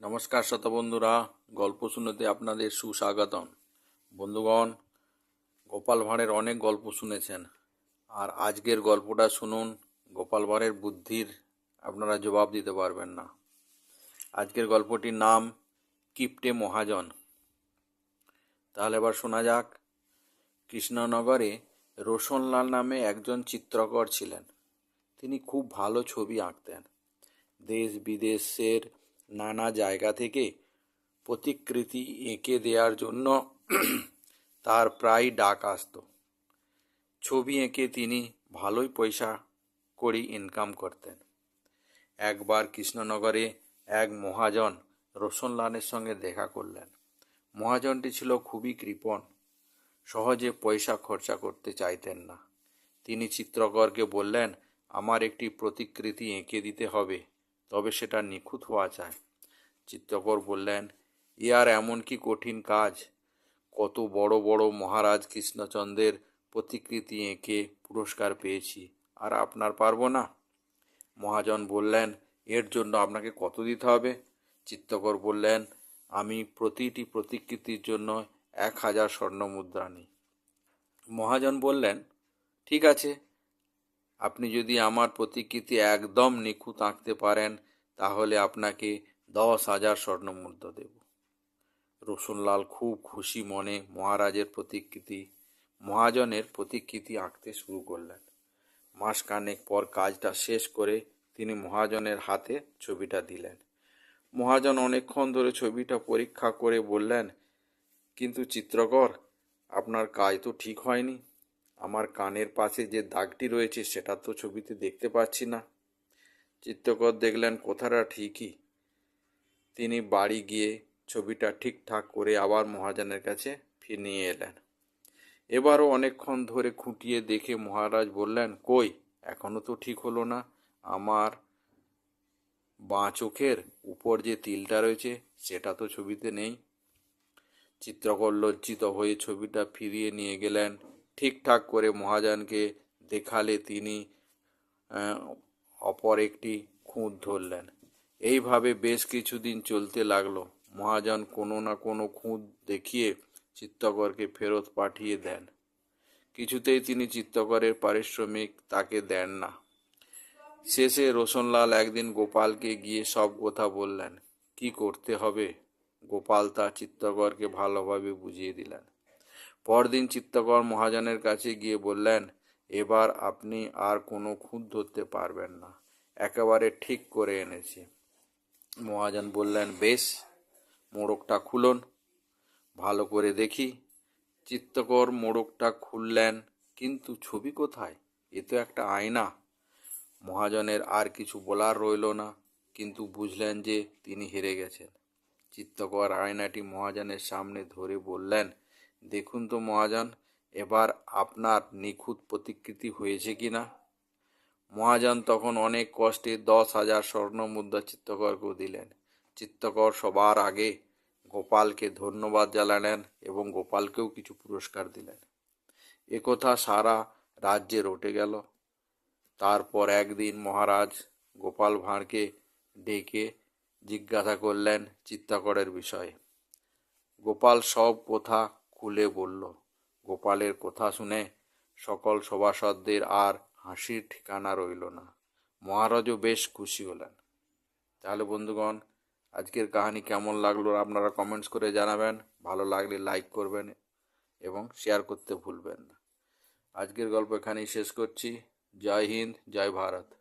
নমস্কার শ্রোতা বন্ধুরা গল্প শুনতে আপনাদের সুস্বাগতম। বন্ধুগণ, গোপাল ভাঁড়ের অনেক গল্প শুনেছেন। আর আজকের গল্পটা শুনুন, গোপাল ভাঁড়ের বুদ্ধির আপনারা জবাব দিতে পারবেন না। আজকের গল্পটির নাম কিপটে মহাজন। তাহলে এবার শোনা যাক, কৃষ্ণনগরে রোশনলাল নামে একজন চিত্রকর ছিলেন। তিনি খুব ভালো ছবি আঁকতেন। দেশ বিদেশের নানা জায়গা থেকে প্রতিকৃতি এঁকে দেওয়ার জন্য তার প্রায় ডাক আসতো। ছবি এঁকে তিনি ভালোই পয়সা করি ইনকাম করতেন। একবার কৃষ্ণনগরে এক মহাজন রোশনলালের সঙ্গে দেখা করলেন। মহাজনটি ছিল খুবই কৃপণ, সহজে পয়সা খরচা করতে চাইতেন না। তিনি চিত্রকরকে বললেন, আমার একটি প্রতিকৃতি এঁকে দিতে হবে। তবে সেটা নিখুঁত হওয়া চাই। চিত্রকর বললেন, এ আর এমন কি কঠিন কাজ? কত বড় বড় মহারাজ কৃষ্ণচন্দ্রের প্রতিকৃতি এঁকে পুরস্কার পেয়েছি, আর আপনার পারব না? মহাজন বললেন, এর জন্য আপনাকে কত দিতে হবে? চিত্রকর বললেন, আমি প্রতিটি প্রতিকৃতির জন্য এক হাজার স্বর্ণ মুদ্রা নিই। মহাজন বললেন, ঠিক আছে আপনি যদি আমার প্রতিকৃতি একদম নিখুঁত আঁকতে পারেন, তাহলে আপনাকে দশ হাজার স্বর্ণ মুদ্রা দেব। রসুনলাল খুব খুশি মনে মহারাজের প্রতিকৃতি, মহাজনের প্রতিকৃতি আঁকতে শুরু করলেন। মাসখানেক পর কাজটা শেষ করে তিনি মহাজনের হাতে ছবিটা দিলেন। মহাজন অনেকক্ষণ ধরে ছবিটা পরীক্ষা করে বললেন, কিন্তু চিত্রকর, আপনার কাজ তো ঠিক হয়নি। আমার কানের পাশে যে দাগটি রয়েছে, সেটা তো ছবিতে দেখতে পাচ্ছি না। চিত্রকর দেখলেন কথাটা ঠিকই? তিনি বাড়ি গিয়ে ছবিটা ঠিকঠাক করে আবার মহাজনের কাছে ফিরে নিয়ে এলেন। এবারও অনেকক্ষণ ধরে খুঁটিয়ে দেখে মহারাজ বললেন, কই এখনও তো ঠিক হলো না। আমার বাঁ চোখের উপর যে তিলটা রয়েছে, সেটা তো ছবিতে নেই। চিত্রকর লজ্জিত হয়ে ছবিটা ফিরিয়ে নিয়ে গেলেন। ঠিকঠাক করে মহাজনকে দেখালে তিনি অপর একটি খুঁত ধরলেন। এইভাবে বেশ কিছুদিন চলতে লাগল। মহাজন কোনো না কোনো খুঁত দেখিয়ে চিত্রকরকে ফেরত পাঠিয়ে দেন। কিছুতেই তিনি চিত্রকরের পারিশ্রমিক তাকে দেন না। শেষে রোশনলাল একদিন গোপালকে গিয়ে সব কথা বললেন। কি করতে হবে? গোপাল তা চিত্রকরকে ভালোভাবে বুঝিয়ে দিলেন। পরদিন চিত্রকর মহাজনের কাছে গিয়ে বললেন, এবার আপনি আর কোনো খুঁত ধরতে পারবেন না। একেবারে ঠিক করে এনেছি। মহাজন বললেন, বেশ, মোড়কটা খুলুন। ভালো করে দেখি। চিত্তকর মোড়কটা খুললেন, কিন্তু ছবি কোথায়? এ তো একটা আয়না। মহাজনের আর কিছু বলার রইল না, কিন্তু বুঝলেন যে তিনি হেরে গেছেন। চিত্তকর আয়নাটি মহাজনের সামনে ধরে বললেন দেখুন তো মহাজন এবার আপনার নিখুঁত প্রতিকৃতি হয়েছে কি না? মহাজন তখন অনেক কষ্টে দশ হাজার স্বর্ণ মুদ্রা চিত্তকরকে দিলেন। চিত্তকর সবার আগে গোপালকে ধন্যবাদ জানালেন এবং গোপালকেও কিছু পুরস্কার দিলেন। একথা সারা রাজ্যে রটে গেল। তারপর একদিন মহারাজ গোপাল ভাঁড়কে ডেকে জিজ্ঞাসা করলেন চিত্তকরের বিষয়ে। গোপাল সব কথা খুলে বলল, গোপালের কথা শুনে সকল সভাসদদের আর হাসির ঠিকানা রইল না। মহারাজও বেশ খুশি হলেন। তাহলে বন্ধুগণ, আজকের কাহিনী কেমন লাগল আপনারা কমেন্টস করে জানাবেন। ভালো লাগলে লাইক করবেন এবং শেয়ার করতে ভুলবেন না। আজকের গল্প এখানেই শেষ করছি। জয় হিন্দ, জয় ভারত।